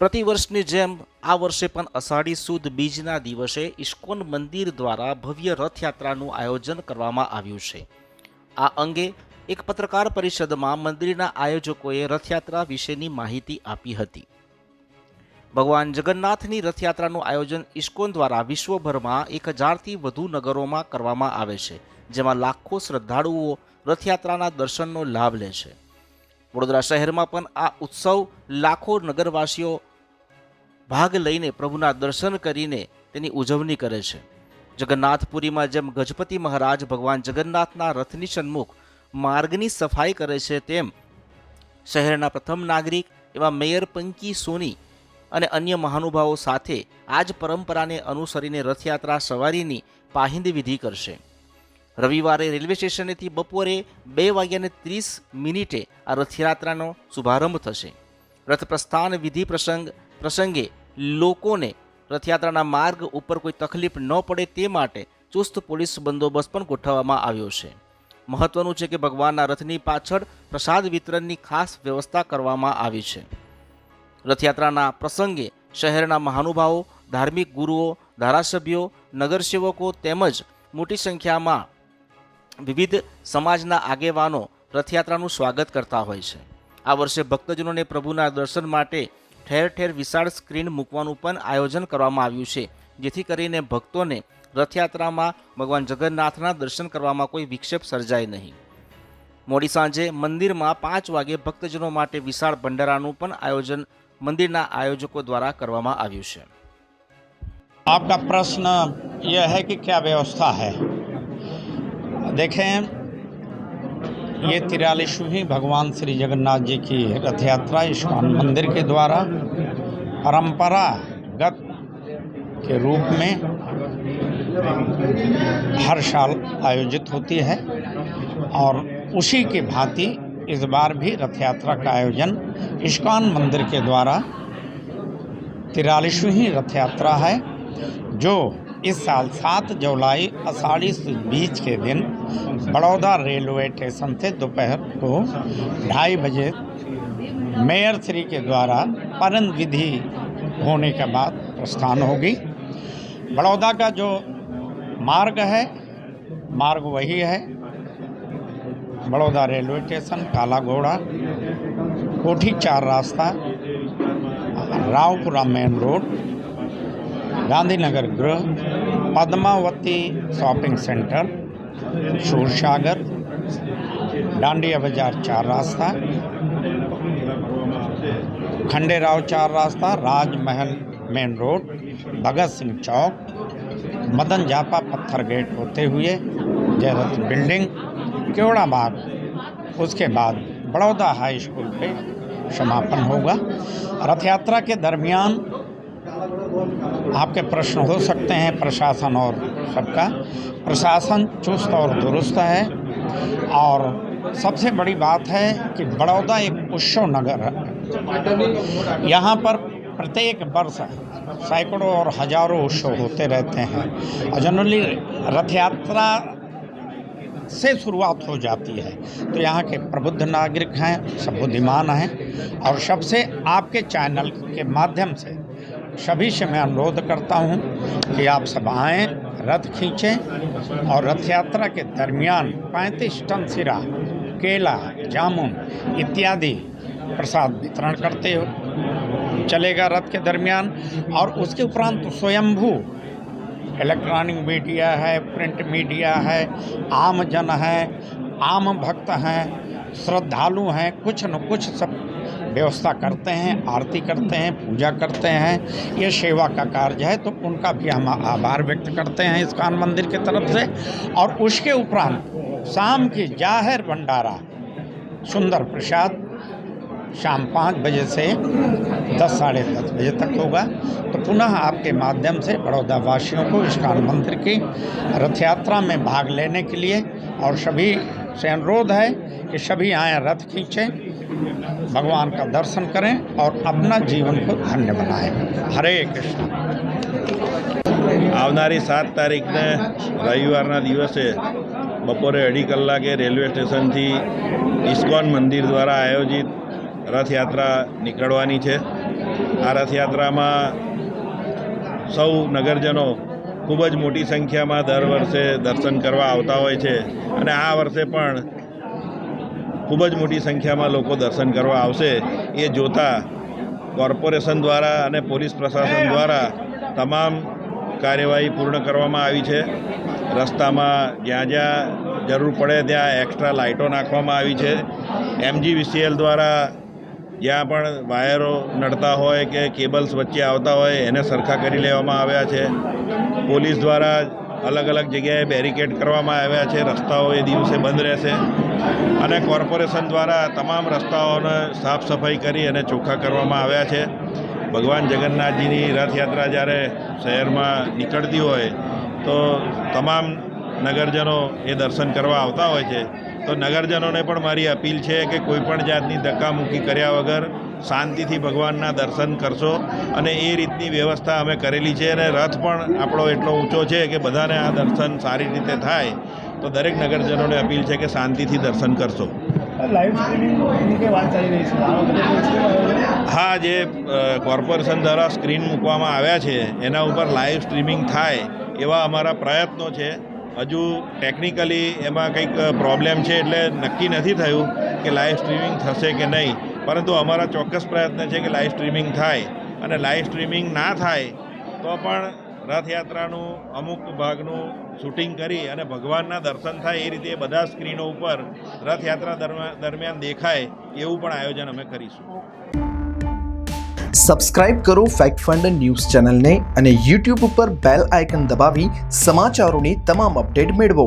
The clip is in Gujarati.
પ્રતિવર્ષની જેમ આ વર્ષે પણ અષાઢી સુદ બીજના દિવસે ઇસ્કોન મંદિર દ્વારા ભવ્ય રથયાત્રાનું આયોજન કરવામાં આવ્યું છે. આ અંગે એક પત્રકાર પરિષદમાં મંદિરના આયોજકોએ રથયાત્રા વિશેની માહિતી આપી હતી. ભગવાન જગન્નાથની રથયાત્રાનું આયોજન ઇસ્કોન દ્વારા વિશ્વભરમાં એક હજારથી વધુ નગરોમાં કરવામાં આવે છે, જેમાં લાખો શ્રદ્ધાળુઓ રથયાત્રાના દર્શનનો લાભ લે છે. વડોદરા શહેરમાં પણ આ ઉત્સવ લાખો નગરવાસીઓ ભાગ લઈને પ્રભુના દર્શન કરીને તેની ઉજવણી કરે છે. જગન્નાથપુરીમાં જેમ ગજપતિ મહારાજ ભગવાન જગન્નાથના રથની સન્મુખ માર્ગની સફાઈ કરે છે, તેમ શહેરના પ્રથમ નાગરિક એવા મેયર પંકી સોની અને અન્ય મહાનુભાવો સાથે આ જ પરંપરાને અનુસરીને રથયાત્રા સવારીની પાહિંદ વિધિ કરશે. રવિવારે રેલવે સ્ટેશનેથી બપોરે બે વાગ્યાને ત્રીસ મિનિટે આ રથયાત્રાનો શુભારંભ થશે. રથ પ્રસ્થાન વિધિ પ્રસંગ પ્રસંગે લોકોને રથયાત્રાના માર્ગ ઉપર કોઈ તકલીફ ન પડે તે માટે ચુસ્ત પોલીસ બંદોબસ્ત પણ ગોઠવવામાં આવ્યો છે. મહત્વનું છે કે ભગવાનના રથની પાછળ પ્રસાદ વિતરણની ખાસ વ્યવસ્થા કરવામાં આવી છે. રથયાત્રાના પ્રસંગે શહેરના મહાનુભાવો, ધાર્મિક ગુરુઓ, ધારાસભ્યો, નગરસેવકો તેમજ મોટી સંખ્યામાં વિવિધ સમાજના આગેવાનો રથયાત્રાનું સ્વાગત કરતા હોય છે. આ વર્ષે ભક્તજનોને પ્રભુના દર્શન માટે ઠેર ઠેર વિશાળ સ્ક્રીન મૂકવાનું પણ આયોજન કરવામાં આવ્યું છે, જેથી કરીને ભક્તોને રથયાત્રામાં ભગવાન જગન્નાથના દર્શન કરવામાં કોઈ વિક્ષેપ સર્જાય નહીં. મોડી સાંજે મંદિરમાં પાંચ વાગે ભક્તજનો માટે વિશાળ ભંડારાનું પણ આયોજન મંદિરના આયોજકો દ્વારા કરવામાં આવ્યું છે. આપકા પ્રશ્ન યહ હૈ કે ક્યા વ્યવસ્થા હૈ? देखें, ये तिरालीसवीं भगवान श्री जगन्नाथ जी की रथ यात्रा इस्कॉन मंदिर के द्वारा परंपरागत के रूप में हर साल आयोजित होती है और उसी के भांति इस बार भी रथ यात्रा का आयोजन इस्कॉन मंदिर के द्वारा तिरालीसवीं रथ यात्रा है, जो इस साल सात जुलाई आषाढ़ी बीच के दिन बड़ौदा रेलवे स्टेशन से दोपहर को ढाई बजे मेयर श्री के द्वारा परन विधि होने के बाद प्रस्थान होगी। बड़ौदा का जो मार्ग है, मार्ग वही है। बड़ौदा रेलवे स्टेशन काला घोड़ा कोठी चार रास्ता, रावपुरा मेन रोड गांधीनगर गृह, पद्मावती शॉपिंग सेंटर, शूरसागर, डांडिया बाज़ार चार रास्ता, खंडेराव चार रास्ता, राजमहल मेन रोड, भगत सिंह चौक, मदन जापा पत्थर गेट होते हुए जयरथ बिल्डिंग केवड़ा बाग। उसके बाद बड़ौदा हाई स्कूल पे समापन होगा। रथ यात्रा के दरमियान आपके प्रश्न हो सकते हैं, प्रशासन और सबका। प्रशासन चुस्त और दुरुस्त है। और सबसे बड़ी बात है कि बड़ौदा एक उत्सव नगर है। यहाँ पर प्रत्येक वर्ष सैकड़ों और हज़ारों उत्सव होते रहते हैं। और जनरली रथ यात्रा से शुरुआत हो जाती है। तो यहाँ के प्रबुद्ध नागरिक हैं, सब बुद्धिमान हैं। और सबसे आपके चैनल के माध्यम से सभी से मैं अनुरोध करता हूँ कि आप सब आएँ, रथ खींचें और रथ यात्रा के दरमियान 35 टन सिरा, केला, जामुन इत्यादि प्रसाद वितरण करते हो। चलेगा रथ के दरमियान और उसके उपरांत स्वयंभू इलेक्ट्रॉनिक मीडिया है प्रिंट मीडिया है आम जन है, आम भक्त हैं, श्रद्धालु हैं, कुछ न कुछ सब व्यवस्था करते हैं, आरती करते हैं, पूजा करते हैं, ये सेवा का कार्य है तो उनका भी हम आभार व्यक्त करते हैं इस इस्कान मंदिर की तरफ़ से। और उसके उपरांत शाम की ज़ाहिर भंडारा, सुंदर प्रसाद, शाम पाँच बजे से दस, साढ़े दस बजे तक होगा। तो पुनः आपके माध्यम से बड़ौदा वासियों को इस्कान मंदिर की रथ यात्रा में भाग लेने के लिए, और सभी से अनुरोध है कि सभी आए, रथ खींचें भगवान का दर्शन करें और अपना जीवन को धन्य बनाएं हरे कृष्ण આવનારી સાત તારીખને રવિવારના દિવસે બપોરે અઢી કલાકે રેલવે સ્ટેશનથી ઇસ્કોન મંદિર દ્વારા આયોજિત રથયાત્રા નીકળવાની છે આ રથયાત્રામાં સૌ નગરજનો ખૂબ જ મોટી સંખ્યામાં દર વર્ષે દર્શન કરવા આવતા હોય છે અને આ વર્ષે પણ ખૂબ જ મોટી સંખ્યામાં લોકો દર્શન કરવા આવશે. એ જોતા કોર્પોરેશન દ્વારા અને પોલીસ પ્રશાસન દ્વારા તમામ કાર્યવાહી પૂર્ણ કરવામાં આવી છે. રસ્તામાં જ્યાં જ્યાં જરૂર પડે ત્યાં એક્સ્ટ્રા લાઇટો નાખવામાં આવી છે. એમજીવીસીએલ દ્વારા જ્યાં પણ વાયરો નડતા હોય કે કેબલ્સ વચ્ચે આવતા હોય એને સરખા કરી લેવામાં આવ્યા છે. પોલીસ દ્વારા અલગ અલગ જગ્યાએ બેરિકેડ કરવામાં આવ્યા છે. રસ્તાઓ એ દિવસે બંધ રહેશે. અને કોર્પોરેશન દ્વારા તમામ રસ્તાઓને સાફ સફાઈ કરી અને ચોખ્ખા કરવામાં આવ્યા છે. ભગવાન જગન્નાથજીની રથયાત્રા જ્યારે શહેરમાં નીકળતી હોય, તો તમામ નગરજનો એ દર્શન કરવા આવતા હોય છે. તો નગરજનોને પણ મારી અપીલ છે કે કોઈપણ જાતની ધક્કામુક્કી કર્યા વગર શાંતિથી ભગવાનના દર્શન કરશો અને એ રીતની વ્યવસ્થા અમે કરેલી છે અને રથ પણ આપણો એટલો ઊંચો છે કે બધાને આ દર્શન સારી રીતે થાય. તો દરેક નગરજનોને અપીલ છે કે શાંતિથી દર્શન કરશો? હા જે કોર્પોરેશન દ્વારા સ્ક્રીન મૂકવામાં આવ્યા છે એના ઉપર લાઈવ સ્ટ્રીમિંગ થાય એવા અમારા પ્રયત્નો છે. હજુ ટેકનિકલી એમાં કંઈક પ્રોબ્લેમ છે એટલે નક્કી નથી થયું કે લાઈવ સ્ટ્રીમિંગ થશે કે નહીં. પરંતુ અમારા ચોક્કસ પ્રયત્ન છે કે લાઈવ સ્ટ્રીમિંગ થાય. અને લાઈવ સ્ટ્રીમિંગ ના થાય તો પણ રથયાત્રાનું અમુક ભાગનું શૂટિંગ કરી અને ભગવાનના દર્શન થાય એ રીતે બધા સ્ક્રીનો ઉપર રથયાત્રા દરમિયાન દેખાય એવું પણ આયોજન અમે કરીશું. સબસ્ક્રાઇબ કરો ફેક્ટ ફંડ ન્યૂઝ ચેનલને અને યુટ્યુબ ઉપર બેલ આઇકન દબાવી સમાચારોની તમામ અપડેટ મેળવો.